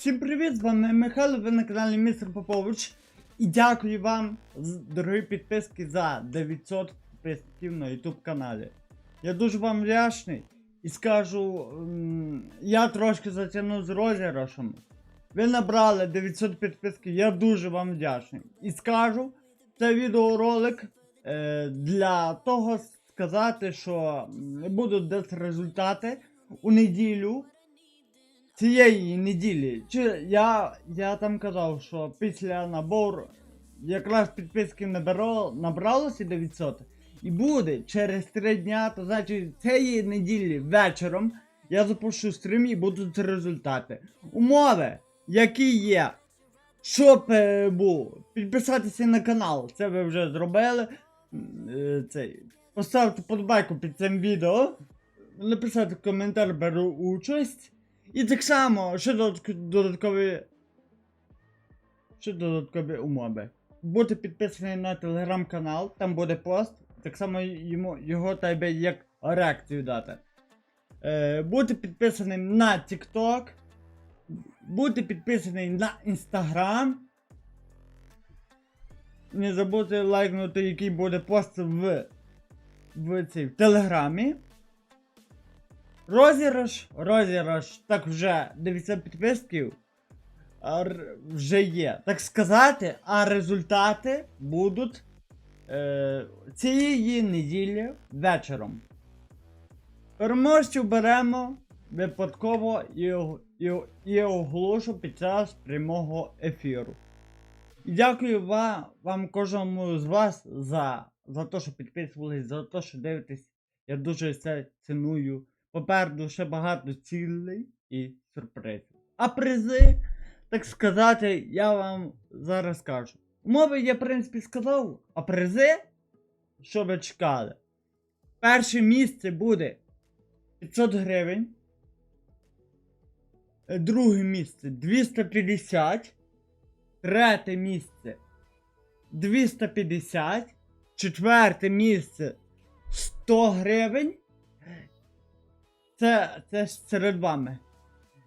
Всім привіт! З вами Михайло, ви на каналі Містер Попович. І дякую вам, дорогі підписки, за 900 підписників на YouTube каналі. Я дуже вам вдячний і скажу, я трошки затягнув з розіграшем. Ви набрали 900 підписків, я дуже вам вдячний. І скажу, це відеоролик е, для того сказати, що будуть десь результати у неділю цієї неділі. Чи я, я там казав, що після набору якраз підписки набрало, набралося 900 і буде через 3 дня, то значить цієї неділі вечором я запущу стрім і будуть результати. Умови, які є. Щоб е, був, підписатися на канал, це ви вже зробили. Е, цей, поставте подбайку під цим відео, написати коментар, беру участь. І так само, додатк- додаткові. Ще додаткові умови. Бути підписаний на телеграм-канал, там буде пост. Так само йому, його треба як реакцію дати. Е, бути підписаним на TikTok. Бути підписаний на Instagram. Не забудьте лайкнути, який буде пост в, в, цій, в Телеграмі. Розіграш, розіграш, так вже 900 підписків вже є. Так сказати, а результати будуть е, цієї неділі вечором. Переможців беремо випадково і, і, і оголошу під час прямого ефіру. Дякую вам, вам кожному з вас за, за те, що підписувались, за те, що дивитесь. Я дуже це ціную. Попереду ще багато цілей і сюрпризів. А призи, так сказати, я вам зараз скажу. Умови я, в принципі, сказав, а призи, що ви чекали. Перше місце буде 500 гривень. Друге місце 250. Третє місце 250. Четверте місце 100 гривень. Це, це ж серед вами.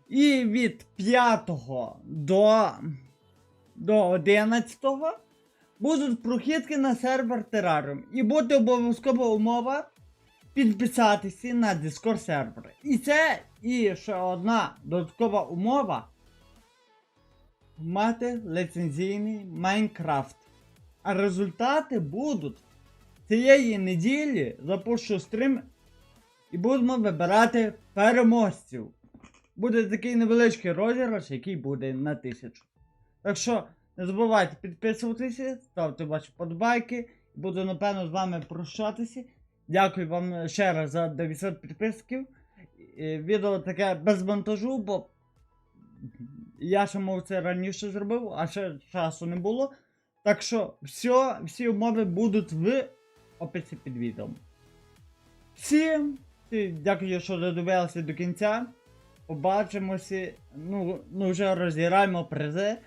І від 5 до, до 11 будуть прохідки на сервер Terrarium. І буде обов'язкова умова підписатися на Discord сервер. І це і ще одна додаткова умова мати ліцензійний Майнкрафт. А результати будуть цієї неділі запущу стрім і будемо вибирати переможців. Буде такий невеличкий розіграш, який буде на тисячу. Так що не забувайте підписуватися, ставте ваші подбайки. Буду напевно з вами прощатися. Дякую вам ще раз за 900 підписків. Е, Відео таке без монтажу, бо я ще мав це раніше зробив, а ще часу не було. Так що все, всі умови будуть в описі під відео. Всім всі дякую, що додивилися до кінця. Побачимося. Ну, ну вже розіграємо призи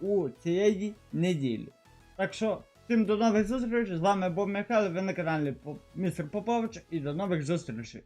у цієї неділі. Так що, всім до нових зустрічей. З вами був Михайло, ви на каналі Містер Попович і до нових зустрічей.